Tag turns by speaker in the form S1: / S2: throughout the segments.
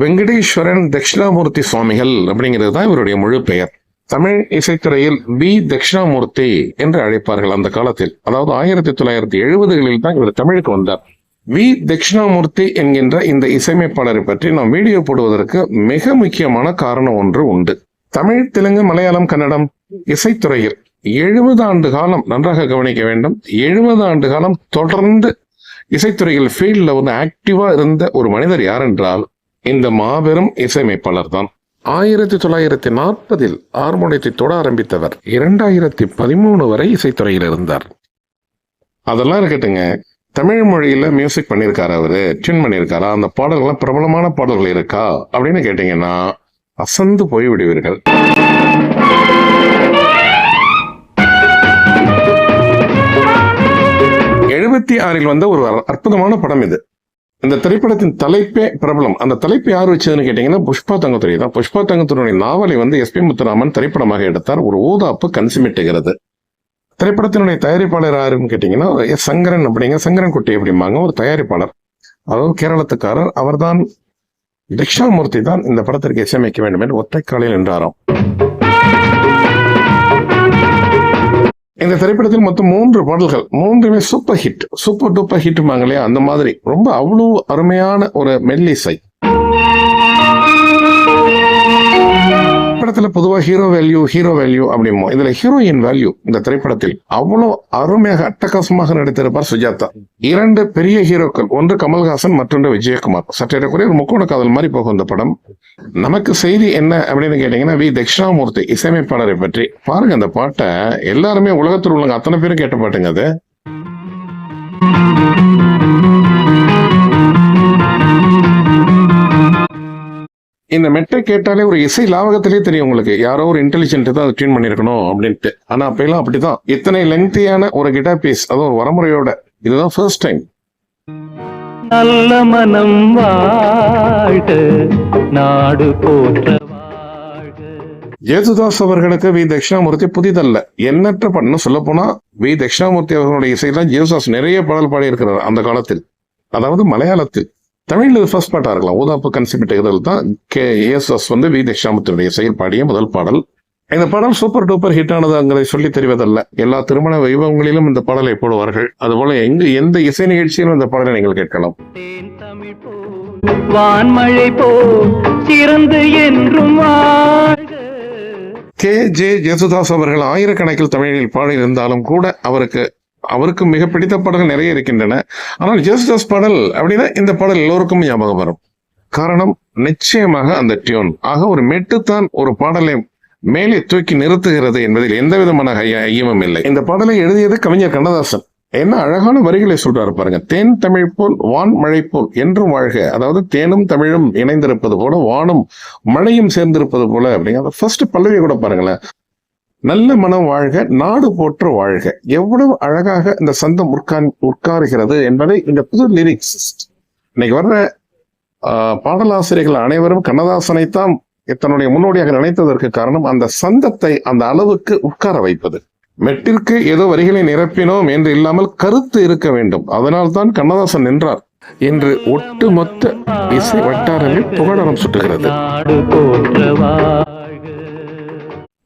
S1: வெங்கடேஸ்வரன் தட்சிணாமூர்த்தி சுவாமிகள் அப்படிங்கிறது தான் இவருடைய முழு பெயர். தமிழ் இசைத்துறையில் பி தட்சிணாமூர்த்தி என்று அழைப்பார்கள் அந்த காலத்தில். அதாவது ஆயிரத்தி தொள்ளாயிரத்தி எழுபதுகளில் தான் இவர் தமிழுக்கு வந்தார். வி தட்சிணாமூர்த்தி என்கின்ற இந்த இசையமைப்பாளரை பற்றி நாம் வீடியோ போடுவதற்கு மிக முக்கியமான காரணம் ஒன்று உண்டு. தமிழ் தெலுங்கு மலையாளம் கன்னடம் இசைத்துறையில் எழுபது ஆண்டு காலம் நன்றாக கவனிக்க வேண்டும். எழுபது ஆண்டு காலம் தொடர்ந்து இசைத்துறையில் ஃபீல்டில் வந்து ஆக்டிவாக இருந்த ஒரு மனிதர் யார் என்றால் இந்த மாபெரும் இசையமைப்பாளர் தான் ஆயிரத்தி தொள்ளாயிரத்தி நாற்பதில் ஹார்மோனியத்தை தொட ஆரம்பித்தவர். இரண்டாயிரத்தி பதிமூணு வரை இசைத்துறையில் இருந்தார். அதெல்லாம் இருக்கட்டுங்க தமிழ் மொழியில மியூசிக் பண்ணியிருக்காரு அவரு டியூன் பண்ணியிருக்காரா அந்த பாடல்கள்லாம் பிரபலமான பாடல்கள் இருக்கா அப்படின்னு கேட்டீங்கன்னா அசந்து போய் விடுவீர்கள் எழுபத்தி ஆறில் வந்த ஒரு அற்புதமான படம் இது. இந்த திரைப்படத்தின் தலைப்பே பிரபலம். அந்த தலைப்பு யார் வச்சதுன்னு கேட்டீங்கன்னா புஷ்பா தங்கத்துறை தான். புஷ்பா தங்கத்துறையுடைய நாவலை வந்து எஸ் பி முத்துராமன் திரைப்படமாக எடுத்தார். ஒரு ஊதாப்பு கன்சுமிட்டுகிறது. திரைப்படத்தினுடைய தயாரிப்பாளர் யாருன்னு கேட்டீங்கன்னா எஸ் சங்கரன் அப்படிங்க. சங்கரன் குட்டி அப்படிம்பாங்க. ஒரு தயாரிப்பாளர். அதாவது கேரளத்துக்காரர். அவர்தான் தட்சிணாமூர்த்தி தான் இந்த படத்திற்கு இசையமைக்க வேண்டும் என்று ஒற்றை காலையில் நின்றாராம். இந்த திரைப்படத்தில் மொத்தம் மூன்று பாடல்கள். மூன்றுமே super hit super duper hit இல்லையா? அந்த மாதிரி. ரொம்ப அவ்வளவு அருமையான ஒரு மெல்லிசை. திரைப்படத்தில் பொதுவா ஹீரோ வேல்யூ ஹீரோ வேல்யூ அப்படிமோ இதுல ஹீரோயின் வேல்யூ இந்த திரைப்படத்தில் அவ்வளவு அருமையாக அட்டகாசமாக நடித்திருப்பார் சுஜாதா. இரண்டு பெரிய ஹீரோக்கள் ஒன்று கமல்ஹாசன் மற்றொன்று விஜயகுமார். சற்றேறக்குறைய ஒரு முக்கோண காதல் மாதிரி போகும் இந்த படம். நமக்கு செய்தி என்ன அப்படின்னு கேட்டீங்கன்னா வி. தட்சிணாமூர்த்தி இசையமைப்பாளரை பற்றி. பாருங்க அந்த பாட்டை எல்லாருமே உலகத்தில் உள்ளவங்க அத்தனை பேரும் கேட்ட பாட்டுங்க அது. இந்த மெட்டை கேட்டாலே ஒரு இசை லாவகத்திலே தெரியும் உங்களுக்கு. யாரோ ஒரு இன்டெலிஜென்ட் தான் அதை டியூன் பண்ணிருக்கணும் அப்படின்ட்டு. ஆனா அப்பெல்லாம் அப்படிதான். இத்தனை லெங்க்தியான ஒரு கிட்டார் பீஸ் அதுவும் ஒரு வரமுறையோட இதுதான் ஃபர்ஸ்ட் டைம்
S2: நல்ல மனம் வாழ்க நாடு போற்ற
S1: ஜேசுதாஸ் அவர்களுக்கு வி. தட்சிணாமூர்த்தி புதிதல்ல. எண்ணற்ற பண்ணு சொல்ல போனா வி. தட்சிணாமூர்த்தி அவர்களுடைய இசையெல்லாம் ஜேசுதாஸ் நிறைய பாடல் பாடி இருக்கிறார் அந்த காலத்தில். அதாவது மலையாளத்தில். தமிழ்ல இது ஃபர்ஸ்ட் பாட்டா இருக்கலாம். ஊதாப்பு கன்சிபிட்டுகள் தான். கே ஏசுதாஸ் வந்து வி. தட்சிணாமூர்த்தியுடைய இசையில் பாடிய முதல் பாடல். இந்த பாடல் சூப்பர் டூப்பர் ஹிட் ஆனதுங்கிறதை சொல்லி தெரிவதல்ல. எல்லா திருமண வைபவங்களிலும் இந்த பாடலை போடுவார்கள். அதுபோல எங்கு எந்த இசை நிகழ்ச்சியிலும் இந்த பாடலை நீங்கள் கேட்கலாம்.
S2: வான்மழை போல் சிறந்து என்றும்
S1: கே. ஜே. ஜேசுதாஸ் அவர்கள் ஆயிரக்கணக்கில் தமிழில் பாடியிருந்தாலும் கூட அவருக்கு அவருக்கு மிக பிடித்த பாடல்கள் நிறைய இருக்கின்றன. ஆனால் ஜேசுதாஸ் பாடல் அப்படின்னா இந்த பாடல் எல்லோருக்கும் ஞாபகம் வரும். காரணம் நிச்சயமாக அந்த டியூன். ஆக ஒரு மெட்டுத்தான் ஒரு பாடலை மேலே தூக்கி நிறுத்துகிறது என்பதில் எந்த விதமான ஐயமும் இல்லை. இந்த பாடலை எழுதியது கவிஞர் கண்ணதாசன். என்ன அழகான வரிகளை சொல்றாரு பாருங்க. தேன் தமிழ் போல் வான் மழை போல் என்றும் வாழ்க. அதாவது தேனும் தமிழும் இணைந்திருப்பது போல வானும் மழையும் சேர்ந்திருப்பது போல அப்படிங்கிற ஃபர்ஸ்ட் பல்லவி கூட பாருங்களேன். நல்ல மனம் வாழ்க நாடு போற்ற வாழ்க. எவ்வளவு அழகாக இந்த சந்தம் உட்கார் உட்காருகிறது என்பதை இந்த புது லிரிக்ஸ் இன்னைக்கு வர்ற ஆஹ், பாடலாசிரியர்கள் அனைவரும் கண்ணதாசனைத்தான் தன்னுடைய முன்னோடியாக நினைத்ததற்கு காரணம் அந்த சந்தத்தை அந்த அளவுக்கு உட்கார வைப்பது. மெட்டிற்கு ஏதோ வரிகளை நிரப்பினோம் என்று இல்லாமல் கருத்து இருக்க வேண்டும். அதனால்தான் கண்ணதாசன் நின்றார். என்று ஒட்டுமொத்த இசை வட்டாரமே புகழாரம் சுட்டுகிறது.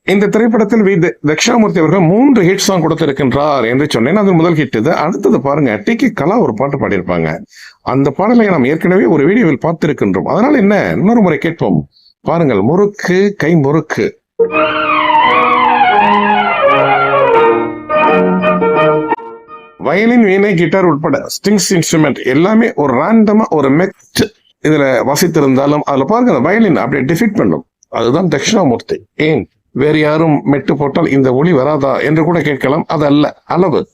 S1: இந்த திரைப்படத்தில் வி தட்சிணாமூர்த்தி அவர்கள் மூன்று ஹிட் சாங் கொடுத்திருக்கின்றார் என்று சொன்னேன். அது முதல் ஹிட் இது. அடுத்தது பாருங்க டி. கே. கலா ஒரு பாட்டு பாடியிருப்பாங்க. அந்த பாடலை நாம் ஏற்கனவே ஒரு வீடியோவில் பார்த்திருக்கின்றோம். அதனால என்ன? இன்னொரு முறை கேட்போம். பாருங்கள் முறுக்கு கை முறுக்கு. வயலின் வீணை கிட்டார் உட்பட ஸ்ட்ரிங்ஸ் இன்ஸ்ட்ருமெண்ட் எல்லாமே ஒரு ரேண்டமா ஒரு மெக்ட் இதுல வசித்திருந்தாலும் அதுல பாருங்க அந்த வயலின் அப்படியே டிஃபிட் பண்ணும். அதுதான் தட்சிணாமூர்த்தி ஏன்? வேறு யாரும் மெட்டு போட்டால் இந்த ஒளி வராதா என்று கூட கேட்கலாம். அது அல்ல அளவு.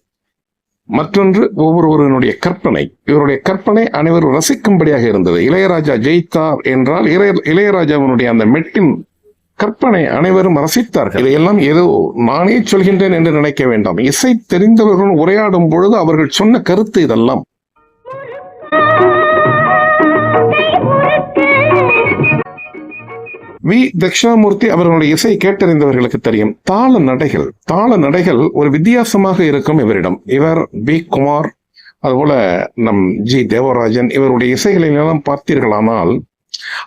S1: மற்றொன்று ஒவ்வொருவருடைய கற்பனை. இவருடைய கற்பனை அனைவரும் ரசிக்கும்படியாக இருந்தது. இளையராஜா ஜெயித்தார் என்றால் இளைய இளையராஜாவினுடைய அந்த மெட்டின் கற்பனை அனைவரும் ரசித்தார்கள். இதையெல்லாம் ஏதோ நானே சொல்கின்றேன் என்று நினைக்க வேண்டாம். இசை தெரிந்தவர்கள் உரையாடும் பொழுது அவர்கள் சொன்ன கருத்து இதெல்லாம். வி. தட்சிணாமூர்த்தி அவர்களுடைய இசை கேட்டறிந்தவர்களுக்கு தெரியும். தாள நடைகள். தாள நடைகள் ஒரு வித்தியாசமாக இருக்கும் இவரிடம். இவர் பி குமார் அதுபோல நம் ஜி. தேவராஜன் இவருடைய இசைகளை எல்லாம் பார்த்தீர்களானால்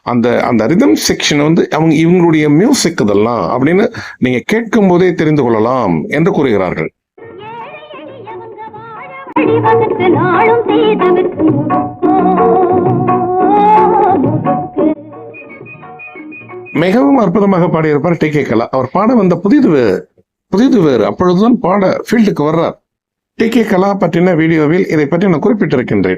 S1: அந்த அந்த ரிதம் செக்ஷன் வந்து அவங்க இவங்களுடைய மியூசிக் இதெல்லாம் அப்படின்னு நீங்க கேட்கும் போதே தெரிந்து கொள்ளலாம் என்று கூறுகிறார்கள்.
S3: நாளும்
S1: மிகவும் அற்புதமாக பாடியிருப்பார் டி கே கலா. அவர் பாட வந்த புதிது வே- புதிது வேறு. அப்பொழுதுதான் பாட ஃபீல்டுக்கு வர்றார். டி கே கலா பற்றின வீடியோவில் இதை பற்றி நான் குறிப்பிட்டிருக்கின்றேன்.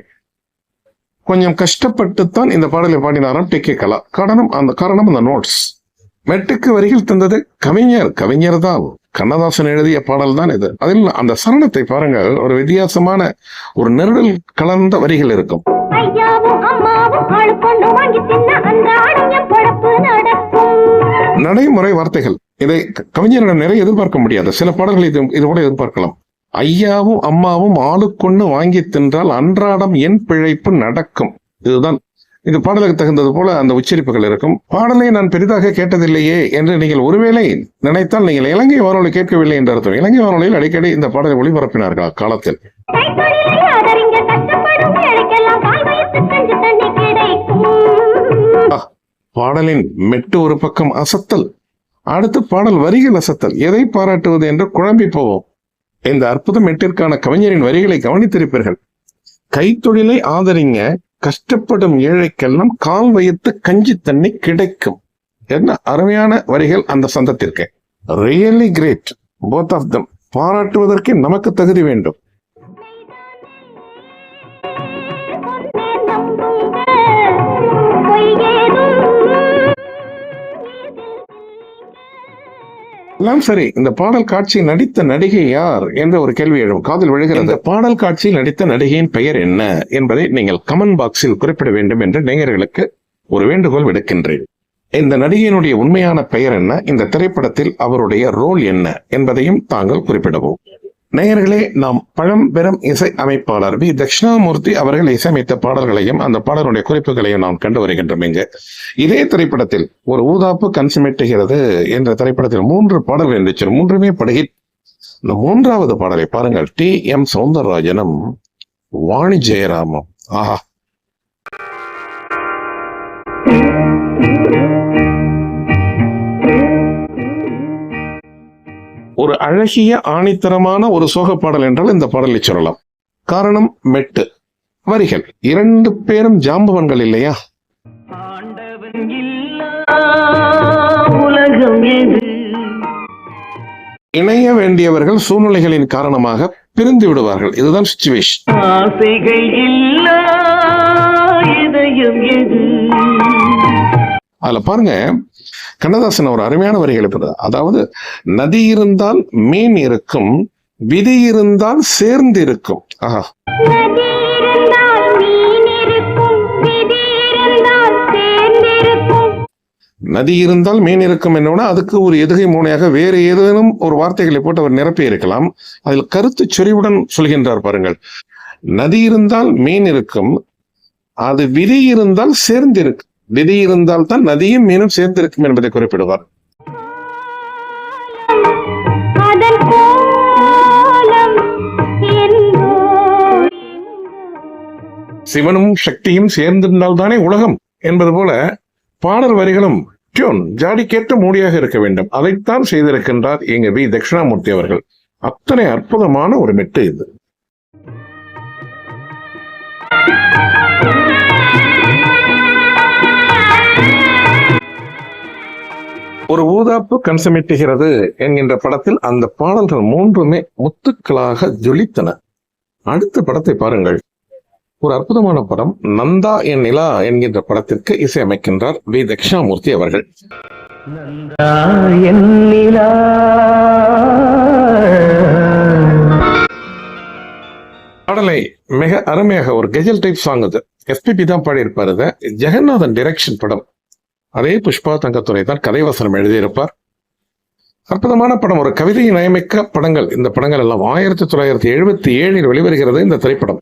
S1: கொஞ்சம் கஷ்டப்பட்டுத்தான் இந்த பாடலை பாடினாராம் டி கே கலா. காரணம் அந்த காரணம் அந்த நோட்ஸ் மெட்டுக்கு வரிகள் தந்தது கவிஞர் கவிஞர் தான் கண்ணதாசன் எழுதிய பாடல் தான் இது. அதில் அந்த சரணத்தை பாருங்கள். ஒரு வித்தியாசமான ஒரு நெருடல் கலந்த வரிகள் இருக்கும். நடைமுறை வார்த்தைகள். இதை கவிஞரிடம் நிறைய எதிர்பார்க்க முடியாது. சில பாடல்களை இது இது கூட எதிர்பார்க்கலாம். ஐயாவும் அம்மாவும் ஆளுக்கொன்னு வாங்கி தின்றால் அன்றாடம் என் பிழைப்பு நடக்கும். இதுதான். இது பாடலுக்கு தகுந்தது போல அந்த உச்சரிப்புகள் இருக்கும். பாடலை நான் பெரிதாக கேட்டதில்லையே என்று நீங்கள் ஒருவேளை நினைத்தால் நீங்கள் இலங்கை வானொலி கேட்கவில்லை என்று அர்த்தம். இலங்கை வானொலியில் அடிக்கடி இந்த பாடலை ஒளிபரப்பினார்கள்? அக்காலத்தில் பாடலின் மெட்டு ஒரு பக்கம் அசத்தல் அடுத்து பாடல் வரிகள் அசத்தல். எதை பாராட்டுவது என்று குழம்பி போவோம் இந்த அற்புத மெட்டிற்கான கவிஞரின் வரிகளை கவனித்திருப்பீர்கள். கைத்தொழிலை ஆதரிங்க கஷ்டப்படும் ஏழைக்கெல்லாம் கால் வைத்து கஞ்சி தண்ணி கிடைக்கும். என்ன அருமையான வரிகள் அந்த சந்தத்திற்கு. Really great both of them பாராட்டுவதற்கு நமக்கு தகுதி வேண்டும். எல்லாம் சரி. இந்த பாடல் காட்சி நடித்த நடிகை யார் என்ற ஒரு கேள்வி எழும். காதில் விழுகிறது. இந்த பாடல் காட்சியில் நடித்த நடிகையின் பெயர் என்ன என்பதை நீங்கள் கமெண்ட் பாக்ஸில் குறிப்பிட வேண்டும் என்று நேயர்களுக்கு ஒரு வேண்டுகோள் விடுக்கின்றேன். இந்த நடிகையினுடைய உண்மையான பெயர் என்ன? இந்த திரைப்படத்தில் அவருடைய ரோல் என்ன என்பதையும் தாங்கள் குறிப்பிடவும். நேயர்களே நாம் பழம்பெரும் இசை அமைப்பாளர் வி. தட்சிணாமூர்த்தி அவர்கள் இசையமைத்த பாடல்களையும் அந்த பாடலுடைய குறிப்புகளையும் நாம் கண்டு வருகின்றோம் இங்கு. இதே திரைப்படத்தில் ஒரு ஊதாப்பு கன்சுமிட்டுகிறது என்ற திரைப்படத்தில் மூன்று பாடல்கள் இருந்துச்சு. மூன்றுமே படுகி இந்த மூன்றாவது பாடலை பாருங்கள். டி. எம். சௌந்தரராஜனும் வாணி ஜெயராமம். ஆஹா. அழகிய ஆணித்தரமான ஒரு சோக பாடல் என்றால் இந்த பாடலை சொல்லலாம். காரணம் மெட்டு. வரிகள். இரண்டு பேரும் ஜாம்பவன்கள் இல்லையா? இணைய வேண்டியவர்கள் சூழ்நிலைகளின் காரணமாக பிரிந்து விடுவார்கள். இதுதான் சுச்சுவேஷன் அதுல பாருங்க கண்ணதாசன் ஒரு அருமையான வரிகள் இருப்பது அதாவது நதி இருந்தால் மீன் இருக்கும் விதி இருந்தால் சேர்ந்து இருக்கும். ஆஹா.
S3: நதி இருந்தால் மீன் இருக்கும்
S1: இருக்கும். என்னோட அதுக்கு ஒரு எதுகை மூனையாக வேறு ஏதேனும் ஒரு வார்த்தைகளை போட்டு அவர் நிரப்பி இருக்கலாம். அதில் கருத்து சொறிவுடன் சொல்கின்றார் பாருங்கள். நதி இருந்தால் மீன் இருக்கும் அது விதி இருந்தால் சேர்ந்திருக்கும் விதி இருந்தால் தான் நதியும் மீனும் சேர்ந்திருக்கும் என்பதை குறிப்பிடுவார். சிவனும் சக்தியும் சேர்ந்திருந்தால் தானே உலகம் என்பது போல பாடல் வரிகளும் டியூன் ஜாடி கேட்ட மூடியாக இருக்க வேண்டும். அதைத்தான் செய்திருக்கின்றார் எங்க வி. தட்சிணாமூர்த்தி அவர்கள். அத்தனை அற்புதமான ஒரு மெட்டு இது. ஒரு ஊதாப்பு கன்சமிட்டுகிறது என்கின்ற படத்தில் அந்த பாடல்கள் மூன்றுமே முத்துக்களாக ஜொலித்தன. அடுத்த படத்தை பாருங்கள். ஒரு அற்புதமான படம். நந்தா என் நிலா என்கின்ற படத்திற்கு இசையமைக்கின்றார் வி. தட்சிணாமூர்த்தி அவர்கள். பாடலை மிக அருமையாக ஒரு கெஜல் டைப் சாங் அது எஸ்பிபி தான் பாடியிருப்பார் இதை. ஜெகநாதன் டிரெக்ஷன் படம். அதே புஷ்பா தங்கத்துறை தான் கதைவசனம் எழுதியிருப்பார். அற்புதமான படம். ஒரு கவிதையை நயமிக்க படங்கள். இந்த படங்கள் எல்லாம் ஆயிரத்தி தொள்ளாயிரத்தி எழுபத்தி ஏழில் வெளிவருகிறது இந்த திரைப்படம்.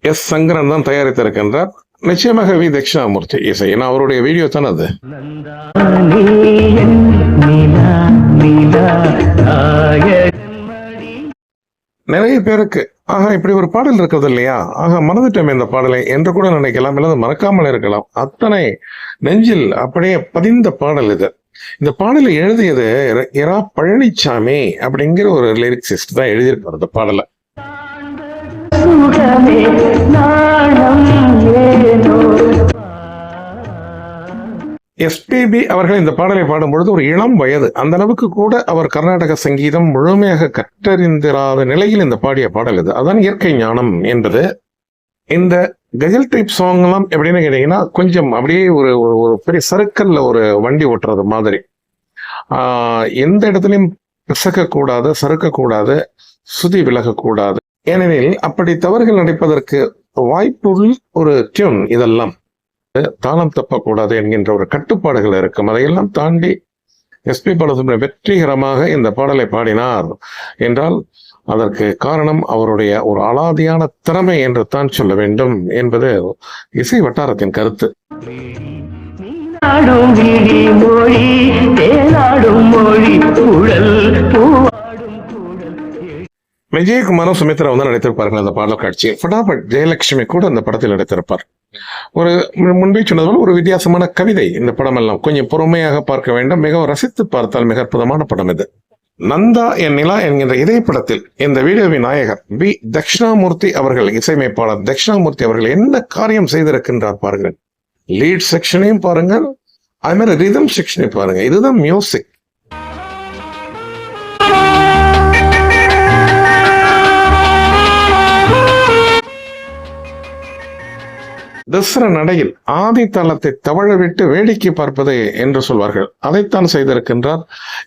S1: எஸ். சங்கரன் தான் தயாரித்திருக்கின்றார். நிச்சயமாக வி. தட்சிணாமூர்த்தி இசை. ஏன்னா அவருடைய வீடியோ தான் அது. நிறைய பேருக்கு ஆக இப்படி ஒரு பாடல் இருக்கிறது இல்லையா? ஆஹா மறந்துட்டோம் இந்த பாடலை என்று கூட நினைக்கலாம் அல்லது மறக்காமல் இருக்கலாம். அத்தனை நெஞ்சில் அப்படியே பதிந்த பாடல் இது. இந்த பாடலை எழுதியது இரா பழனிசாமி அப்படிங்கிற ஒரு லிரிக்ஸிஸ்ட் தான் எழுதியிருப்பார் இந்த பாடலை. எஸ்பிபி அவர்கள் இந்த பாடலை பாடும்பொழுது ஒரு இளம் வயது. அந்த அளவுக்கு கூட அவர் கர்நாடக சங்கீதம் முழுமையாக கற்றறிந்திராத நிலையில் இந்த பாடிய பாடல் இது. அதான் இயற்கை ஞானம் என்பது. இந்த கஜல் ட்ரிப் சாங் எல்லாம் எப்படின்னு கேட்டீங்கன்னா கொஞ்சம் அப்படியே ஒரு ஒரு- ஒரு பெரிய சருக்கல்ல ஒரு வண்டி ஓட்டுறது மாதிரி. எந்த இடத்துலையும் பிசக்கக்கூடாது சறுக்கக்கூடாது சுதி விலகக்கூடாது. ஏனெனில் அப்படி தவறுகள் நடிப்பதற்கு வாய்ப்புள்ள ஒரு டியூன் இதெல்லாம். தாளம் தப்பக்கூடாது என்கின்ற ஒரு கட்டுப்பாடுகள் இருக்கும். அதையெல்லாம் தாண்டி எஸ்பி பாலசுப்ரமணியம் வெற்றிகரமாக இந்த பாடலை பாடினார் என்றால் அதற்கு காரணம் அவருடைய ஒரு அலாதியான திறமை என்று தான் சொல்ல வேண்டும் என்பது இசை வட்டாரத்தின் கருத்து. விஜயகுமாரும் சுமித்ரா வந்து நடித்திருப்பார்கள் அந்த பாடல் காட்சியில் ஃபடாபட் ஜெயலட்சுமி கூட அந்த படத்தில் நடித்திருப்பார். ஒரு முன்பே சொன்னது போல ஒரு வித்தியாசமான கவிதை இந்த படம் எல்லாம் கொஞ்சம் பொறுமையாக பார்க்க வேண்டும். மிகவும் ரசித்து பார்த்தால் மிக அற்புதமான படம் இது. நந்தா என் நிலா என்கின்ற இதே படத்தில் இந்த வீடியோவின் நாயகர் பி தட்சிணாமூர்த்தி அவர்கள் இசையமைப்பாளர் தட்சிணாமூர்த்தி அவர்கள் என்ன காரியம் செய்திருக்கின்றார் பாருங்கள். லீட் செக்ஷனையும் பாருங்கள். அது மாதிரி ரிதம் செக்ஷனையும் பாருங்க இதுதான் மியூசிக் தசர நடையில் ஆதி தளத்தை தவழவிட்டு வேடிக்கை பார்ப்பது என்று சொல்வார்கள். அதைத்தான் செய்திருக்கின்றார்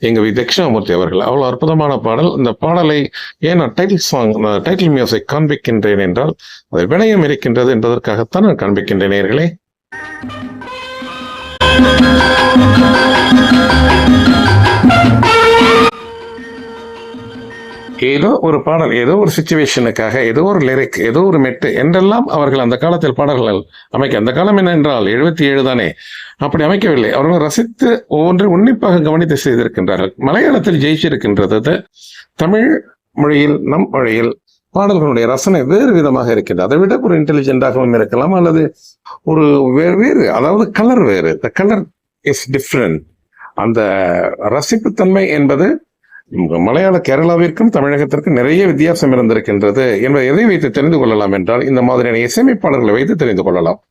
S1: எங்க வி தட்சிணாமூர்த்தி அவர்கள். அவ்வளவு அற்புதமான பாடல். இந்த பாடலை ஏன் நான் டைட்டில் சாங் டைட்டில் மியூசிக் காண்பிக்கின்றேன் என்றால் அதில் வினயம் இருக்கின்றது என்பதற்காகத்தான் நான் காண்பிக்கின்றேன் நேயர்களே. ஏதோ ஒரு பாடல் ஏதோ ஒரு சுச்சுவேஷனுக்காக ஏதோ ஒரு லிரிக் ஏதோ ஒரு மெட்டு என்றெல்லாம் அவர்கள் அந்த காலத்தில் பாடல்கள் அமைக்க அந்த காலம் என்ன என்றால் எழுபத்தி ஏழு தானே. அப்படி அமைக்கவில்லை. அவர்கள் ரசித்து ஒவ்வொன்றை உன்னிப்பாக கவனித்து செய்திருக்கின்றார்கள். மலையாளத்தில் ஜெயிச்சிருக்கின்றது தமிழ் மொழியில் நம் மொழியில் பாடல்களுடைய ரசனை வேறு விதமாக இருக்கிறது அதை விட ஒரு இன்டெலிஜென்ட்டாகவும் இருக்கலாம் அல்லது ஒரு வேறு வேறு அதாவது கலர் வேறு. த கலர் இஸ் டிஃப்ரெண்ட் அந்த ரசிப்புத்தன்மை என்பது மலையாள கேரளாவிற்கும் தமிழகத்திற்கும் நிறைய வித்தியாசம் இருந்திருக்கின்றது என்பதை எதை வைத்து தெரிந்து கொள்ளலாம் என்றால் இந்த மாதிரியான இசையமைப்பாளர்களை வைத்து தெரிந்து கொள்ளலாம்.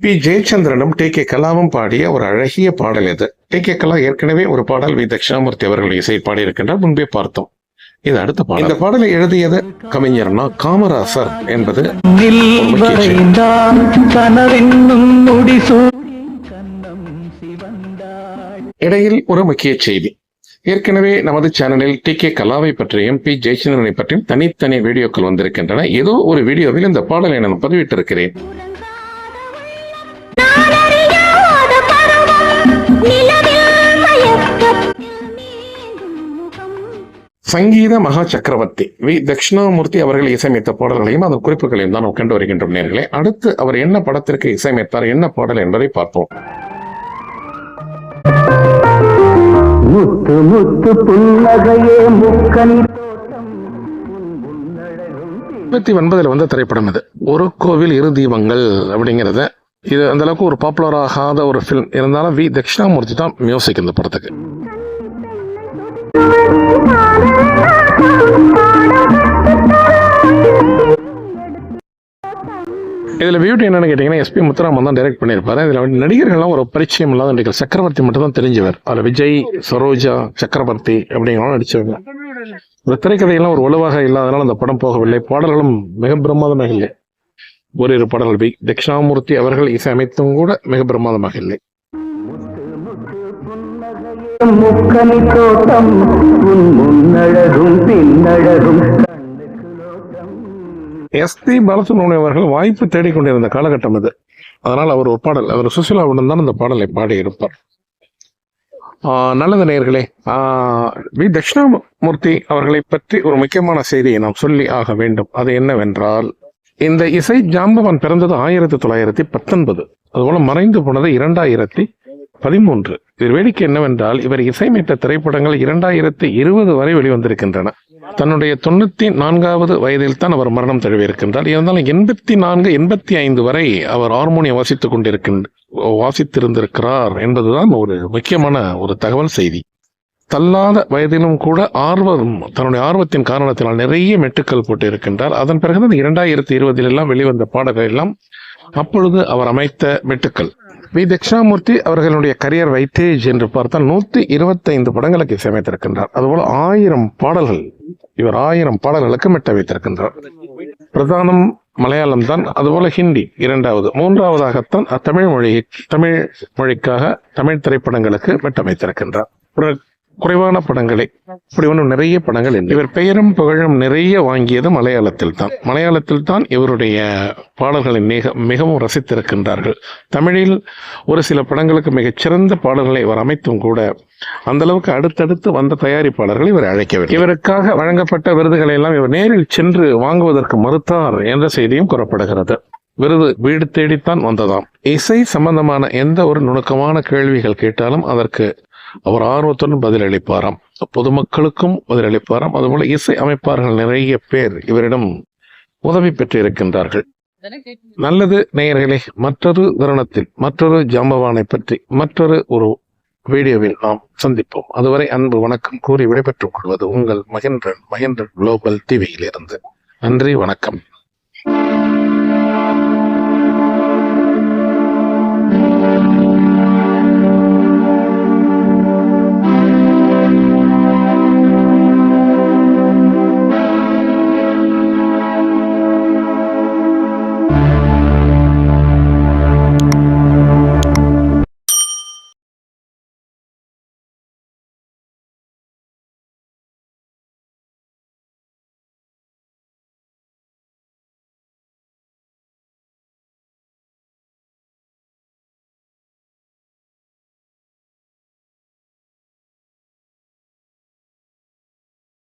S1: பி. ஜெயச்சந்திரனும் டி. கே. கலாவும் பாடிய ஒரு அழகிய பாடல் இது. டி. கே. கலா ஏற்கனவே ஒரு பாடல் வி. தட்சிணாமூர்த்தி அவர்கள் இசை பாடியிருக்கின்றார். முன்பே பார்த்தோம். இது அடுத்த பாடல். இந்த பாடலை எழுதியது கவிஞர்னா காமராசர் என்பது இடையில் ஒரு முக்கிய செய்தி. ஏற்கனவே நமது சேனலில் டி கே கலாவை பற்றியும் பி ஜெயச்சந்திரனை பற்றியும் தனித்தனி வீடியோக்கள் வந்திருக்கின்றன. ஏதோ ஒரு வீடியோவில் இந்த பாடலை நான் பதிவிட்டிருக்கிறேன். சங்கீத மகா சக்கரவர்த்தி வி. தட்சிணாமூர்த்தி அவர்கள் இசையமைத்த பாடல்களையும் அதன் குறிப்புகளையும் தான் நாம் கண்டு வருகின்றோம் நேர்களே. அடுத்து அவர் என்ன படத்திற்கு இசையமைத்தார் என்ன பாடல் என்பதை பார்ப்போம்.
S2: முத்து முத்து புன்னகையே முன்னழகும்
S1: இருபத்தி ஒன்பதுல வந்த திரைப்படம் இது. ஒரு கோவில் இரு தீபங்கள் அப்படிங்கிறது. இது அந்த அளவுக்கு ஒரு பாப்புலர் ஆகாத ஒரு ஃபிலிம் இருந்தாலும் வி. தட்சிணாமூர்த்தி தான் மியூசிக் இந்த படத்துக்கு. இதுல பியூட்டி என்னன்னு கேட்டிங்கன்னா எஸ்பி முத்துராமன் தான் டைரக்ட் பண்ணியிருப்பார். இதில் வந்து நடிகர்கள்லாம் ஒரு பரிச்சயம் இல்லாத நடிகர். சக்கரவர்த்தி மட்டும் தான் தெரிஞ்சவர். அதில் விஜய் சரோஜா சக்கரவர்த்தி அப்படிங்கிறவங்க நடிச்சவங்க. இந்த திரைக்கதையெல்லாம் ஒரு வலுவாக இல்லாதனால அந்த படம் போகவில்லை. பாடல்களும் மிக பிரமாதமாக இல்லை. ஓரிரு பாடல்கள். பி தட்சிணாமூர்த்தி அவர்கள் இசையமைத்தும் கூட மிக பிரமாதமாக இல்லை.
S2: முக்கணி தோட்டம் முன்னழகும் பின்னழகும்.
S1: எஸ்பி பாலசுப்ரமணியம் அவர்கள் வாய்ப்பு தேடிக்கொண்டிருந்த காலகட்டம் இது. அதனால் அவர் ஒரு பாடல் அவர் சுசிலாவுடன் தான் அந்த பாடலை பாடியிருப்பார். ஆஹ் நல்லது நேயர்களே ஆஹ் வி தட்சிணாமூர்த்தி அவர்களை பற்றி ஒரு முக்கியமான செய்தியை நாம் சொல்லி ஆக வேண்டும். அது என்னவென்றால் இந்த இசை ஜாம்பவன் பிறந்தது ஆயிரத்தி தொள்ளாயிரத்தி பத்தொன்பது. அதுபோல மறைந்து போனது இரண்டாயிரத்தி பதிமூன்று. இது வேடிக்கை என்னவென்றால் இவர் இசையமைத்த திரைப்படங்கள் இரண்டாயிரத்தி இருபது வரை வெளிவந்திருக்கின்றன. தன்னுடைய தொண்ணூத்தி நான்காவது வயதில் தான் அவர் மரணம் தழுவியிருக்கின்றார். இருந்தாலும் எண்பத்தி நான்கு எண்பத்தி ஐந்து வரை அவர் ஹார்மோனியம் வாசித்துக் கொண்டிருக்கின்ற வாசித்திருந்திருக்கிறார் என்பதுதான் ஒரு முக்கியமான ஒரு தகவல் செய்தி. தள்ளாத வயதிலும் கூட ஆர்வம் தன்னுடைய ஆர்வத்தின் காரணத்தினால் நிறைய மெட்டுக்கள் போட்டு இருக்கின்றார் அதன் பிறகு இரண்டாயிரத்தி இருபதில் எல்லாம் வெளிவந்த பாடல்கள் எல்லாம் அப்பொழுது அவர் அமைத்த மெட்டுக்கள். வி. தட்சிணாமூர்த்தி அவர்களுடைய கரியர் வைத்தேஜ் என்று பார்த்தால் நூத்தி இருபத்தைந்து படங்களுக்கு இசையமைத்திருக்கின்றார். அதுபோல ஆயிரம் பாடல்கள் இவர் ஆயிரம் பாடல்களுக்கு மெட்ட வைத்திருக்கின்றார் பிரதானம் மலையாளம் தான் அதுபோல ஹிந்தி இரண்டாவது மூன்றாவதாகத்தான் தமிழ் மொழி தமிழ் மொழிக்காக தமிழ் திரைப்படங்களுக்கு மெட்டமைத்திருக்கின்றார். குறைவான படங்களை. இப்படி ஒன்றும் நிறைய படங்கள் இல்லை. இவர் பெயரும் புகழும் நிறைய வாங்கியது மலையாளத்தில் தான் மலையாளத்தில் தான் இவருடைய பாடல்களை மிக மிகவும் ரசித்திருக்கின்றார்கள். தமிழில் ஒரு சில படங்களுக்கு மிகச்சிறந்த பாடல்களை இவர் அமைத்தும் கூட அந்த அளவுக்கு அடுத்தடுத்து வந்த தயாரிப்பாளர்கள் இவர் அழைக்கவில்லை. இவருக்காக வழங்கப்பட்ட விருதுகளை எல்லாம் இவர் நேரில் சென்று வாங்குவதற்கு மறுத்தார் என்ற செய்தியும் கூறப்படுகிறது. விருது வீடு தேடித்தான் வந்ததாம். இசை சம்பந்தமான எந்த ஒரு நுணுக்கமான கேள்விகள் கேட்டாலும் அதற்கு அவர் ஆர்வத்துடன் பதிலளிப்பாராம். பொதுமக்களுக்கும் பதிலளிப்பாராம். அதுபோல இசை அமைப்பார்கள் நிறைய பேர் இவரிடம் உதவி பெற்று இருக்கின்றார்கள் நல்லது நேயர்களே மற்றொரு தருணத்தில் மற்றொரு ஜாம்பவானை பற்றி மற்றொரு ஒரு வீடியோவில் நாம் சந்திப்போம். அதுவரை அன்பு வணக்கம் கூறி விடைபெற்றுக் கொள்வது உங்கள் மகேந்திரன் மகேந்திரன் குளோபல் டிவியிலிருந்து நன்றி வணக்கம்.